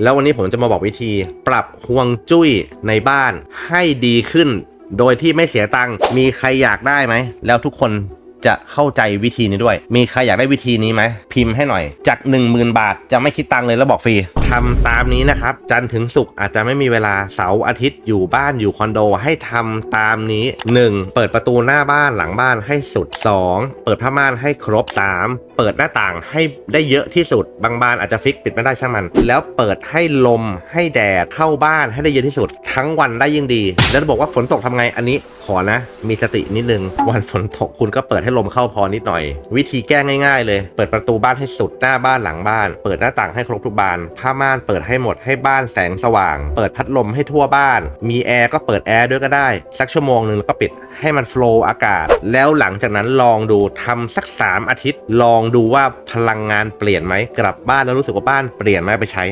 แล้ววันนี้ผมจะมาบอกวิธี ปรับฮวงจุ้ยในบ้านให้ดีขึ้น โดยที่ไม่เสียตังค์มีใครอยากได้ไหม แล้วทุกคน จะเข้าใจวิธีนี้ด้วย มีใครอยากได้วิธีนี้ไหม พิมพ์ให้หน่อย จาก 10,000 บาทจะไม่คิดตังค์เลยแล้วบอกฟรีทำตามนี้นะครับ จันทร์ถึงศุกร์อาจจะไม่มีเวลาเสาร์อาทิตย์อยู่บ้านอยู่คอนโดให้ทำตามนี้ 1. เปิดประตูหน้าบ้านหลังบ้านให้สุด 2. เปิดผ้าม่านให้ครบ 3. เปิดหน้าต่างให้ได้เยอะที่สุด บางบ้านอาจจะฟิกปิดไม่ได้ช่างมัน แล้วเปิดให้ลมให้แดดเข้าบ้านให้ได้เยอะที่สุด ทั้งวันได้ยิ่งดี แล้วบอกว่าฝนตกทำไงอันนี้ขอนะ มีสตินิดนึงวันฝนตกคุณก็เปิดให้ลมเข้าพอนิดหน่อย วิธีแก้ง่ายๆ เลย เปิดประตูบ้านให้สุดหน้าบ้านหลังบ้าน เปิดหน้าต่างให้ครบทุกบาน ผ้าม่านเปิดให้หมดให้บ้านแสงสว่าง เปิดพัดลมให้ทั่วบ้าน มีแอร์ก็เปิดแอร์ด้วยก็ได้ สักชั่วโมงหนึ่งแล้วก็ปิดให้มันโฟลว์อากาศ แล้วหลังจากนั้นลองดูทำสัก 3 อาทิตย์ ลองดูว่าพลังงานเปลี่ยนไหมกลับบ้านแล้วรู้สึกว่าบ้านเปลี่ยนไหมไปใช้